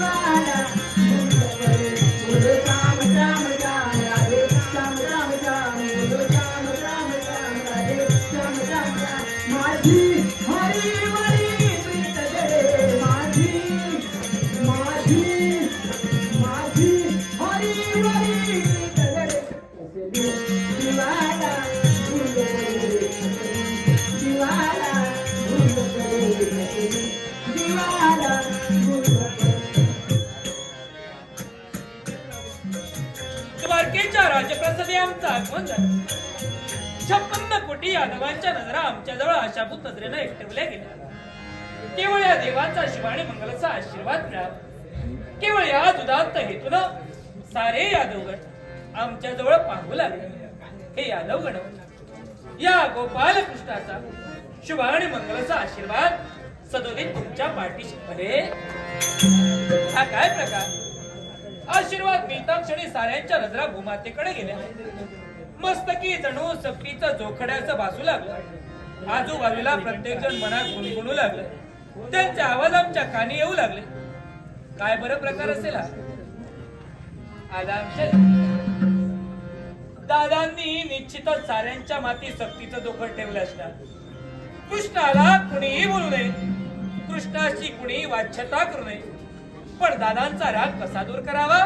दिवाला लंकेच्या राजप्रसादी आमचा आगमन झालं. छप्पन्न कोटी यादवांच्या नजरा आमच्या जवळ आशाभूत नजरेनं एकटवल्या गेल्या. केवळ या देवाचा शिवाणी मंगलाचा आशीर्वाद मिळाला. केवळ या दुधांत हेतून सारे यादवगण आमच्या जवळ पाहू लागले. हे यादवगण या गोपाल कृष्णाचा शुभ आणि मंगलाचा आशीर्वाद सदोदित तुमच्या पाठीशी. अरे हा काय प्रकार? आशीर्वाद मिळता क्षणी साऱ्यांच्या नजरा भूमातेकडे गेल्या. मस्तकी जणू सपीचं जोखड्याचं भासू लागलं. आजूबाजूला प्रत्येक जण मनात गुणगुणू लागलं. त्यांचे आवाज आमच्या कानी येऊ लागले. काय बरं प्रकार असेल हा? आता दादांनी निश्चितच साऱ्यांच्या माती सक्तीचं जोखड ठेवलं असणार. कृष्णाला कुणीही बोलू नये. कृष्णाशी कुणी वाच्यता करू नये. पण दादांचा राग कसा दूर करावा?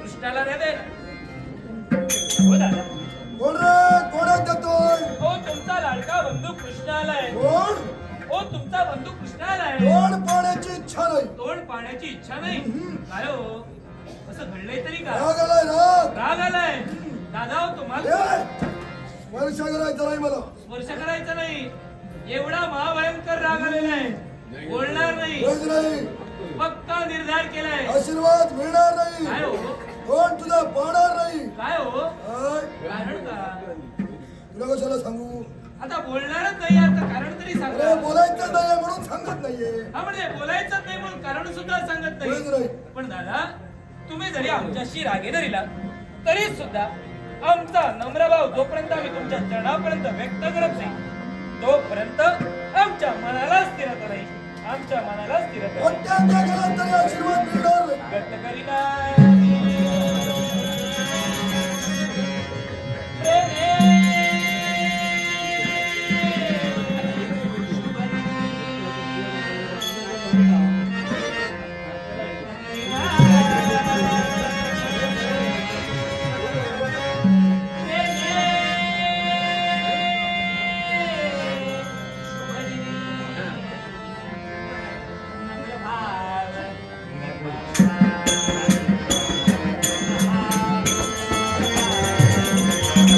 कृष्णाला न दे हो दादा. कोण रे? कोण देतोय हो तुमचा लाडका बंधू कृष्ण आलाय कोण? हो तुमचा बंधू कृष्ण आलाय कोण पाण्याची इच्छा नाही. तोंड पाण्याची इच्छा नाही? काय हो? असं घडलंय तरी का? राग आलाय राग. राग आलाय. दादा हो तुम्हाला ए, वर्ष करायचं नाही मला. स्पर्श करायचा नाही. एवढा महाभयंकर राग आलेला आहे. बोलणार नाही. रोज नाही. पक्का निर्धार केलाय. आशीर्वाद मिळणार काय नाही हो? कोण तुला पाहणार नाही? काय हो? काय? कारण का? तुला कशाला सांगू? आता बोलणारच नाही आता कारण तरी अरे सांगा बोलायचं नाही म्हणून सांगत नाहीये. हा म्हणजे बोलायचं नाही म्हणून कारण सुद्धा सांगत बोलत नाही नाही. पण दादा तुम्ही जरी आमच्याशी रागे धरीला तरी सुद्धा आमचा नम्र भाव जोपर्यंत आम्ही तुमच्या चरणापर्यंत व्यक्त करत नाही तोपर्यंत आमच्या मनाला स्थिरता नाही. आमच्या मनाला स्थिरता कोणत्या त्यागाला तरी आशीर्वाद मिळणार व्यक्त करीना.